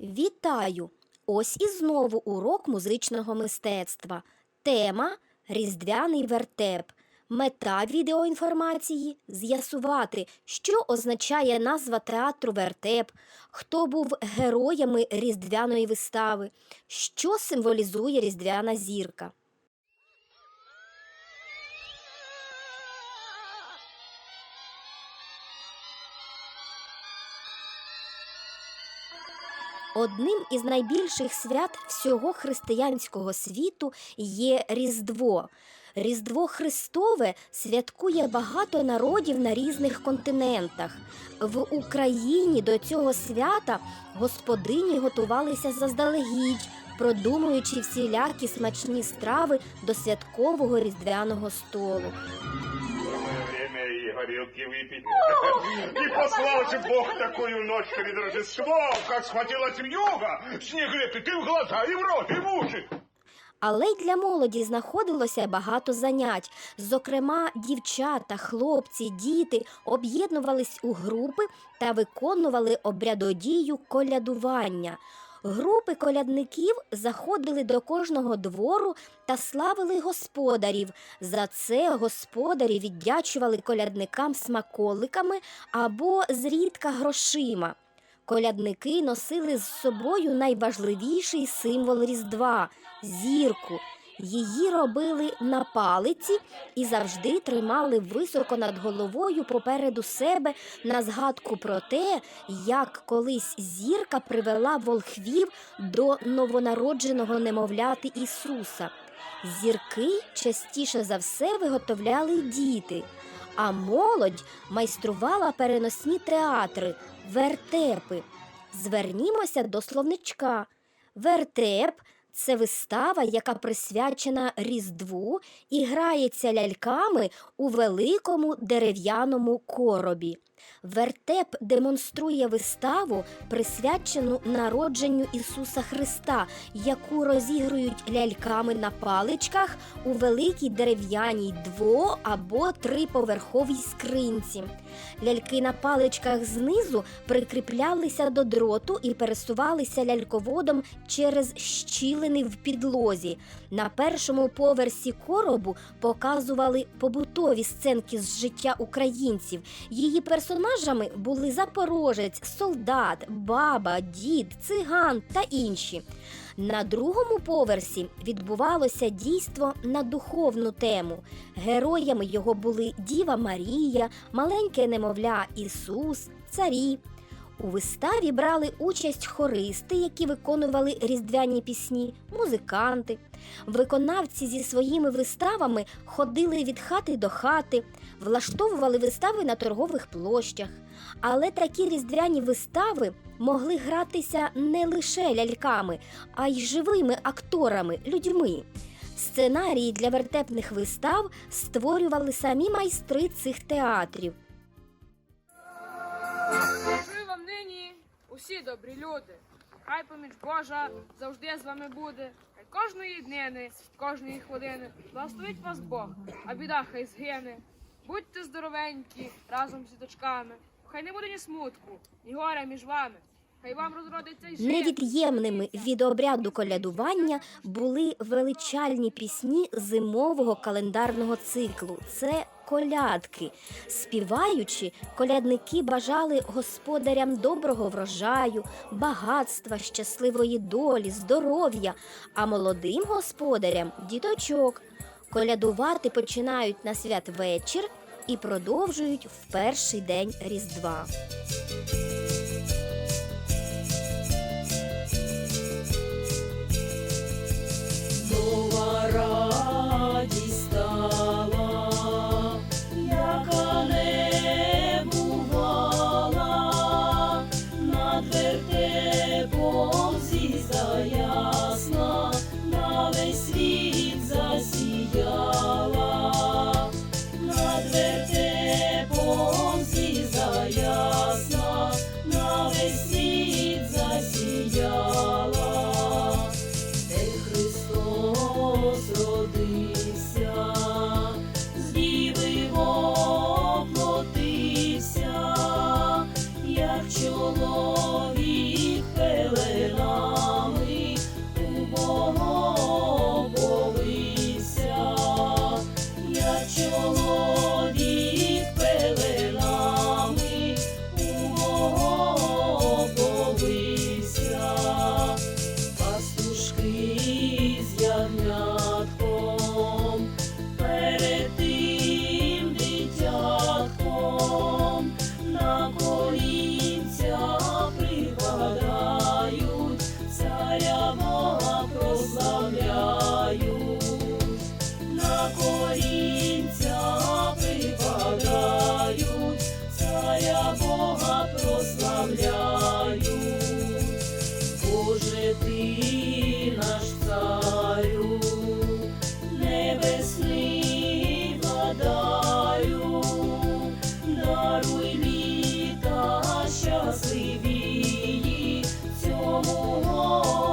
Вітаю! Ось і знову урок музичного мистецтва. Тема Різдвяний вертеп. Мета відеоінформації з'ясувати, що означає назва театру вертеп, хто був героями різдвяної вистави, що символізує різдвяна зірка. Одним із найбільших свят всього християнського світу є Різдво. Різдво Христове святкує багато народів на різних континентах. В Україні до цього свята господині готувалися заздалегідь, продумуючи всілякі смачні страви до святкового різдвяного столу. И горелки выпить. Не послал же Бог такую ночь перед Рождеством, как схватилась вьюга. Снег лепит и в глаза, и в рот, и в уши. Але й для молоді знаходилося багато занять. Зокрема, дівчата, хлопці, діти об'єднувались у групи та виконували обрядодію колядування. Групи колядників заходили до кожного двору та славили господарів. За це господарі віддячували колядникам смаколиками або зрідка грошима. Колядники носили з собою найважливіший символ Різдва зірку. Її робили на палиці і завжди тримали високо над головою попереду себе на згадку про те, як колись зірка привела волхвів до новонародженого немовляти Ісуса. Зірки частіше за все виготовляли діти, а молодь майструвала переносні театри, вертепи. Звернімося до словничка. Вертеп це вистава, яка присвячена Різдву і грається ляльками у великому дерев'яному коробі. Вертеп демонструє виставу, присвячену народженню Ісуса Христа, яку розігрують ляльками на паличках у великій дерев'яній дво- або триповерховій скринці. Ляльки на паличках знизу прикріплялися до дроту і пересувалися ляльководом через щілини в підлозі. На першому поверсі коробу показували побутові сценки з життя українців. Її персонажами були запорожець, солдат, баба, дід, циган та інші. На другому поверсі відбувалося дійство на духовну тему. Героями його були Діва Марія, маленьке немовля Ісус, царі. У виставі брали участь хористи, які виконували різдвяні пісні, музиканти. Виконавці зі своїми виставами ходили від хати до хати, влаштовували вистави на торгових площах. Але такі різдвяні вистави могли гратися не лише ляльками, а й живими акторами, людьми. Сценарії для вертепних вистав створювали самі майстри цих театрів. Усі добрі люди. Хай поміч Божа завжди з вами буде. Хай кожної днини, кожної хвилини благословить вас Бог, а біда хай згине. Будьте здоровенькі разом з діточками. Хай не буде ні смутку, ні горя між вами. Хай вам розродиться й життя. Невід'ємними від обряду колядування були величальні пісні зимового календарного циклу. Це колядки. Співаючи, колядники бажали господарям доброго врожаю, багатства, щасливої долі, здоров'я, а молодим господарям діточок. Колядувати починають на святвечір і продовжують в перший день Різдва. Над даруй літа щасливі цьому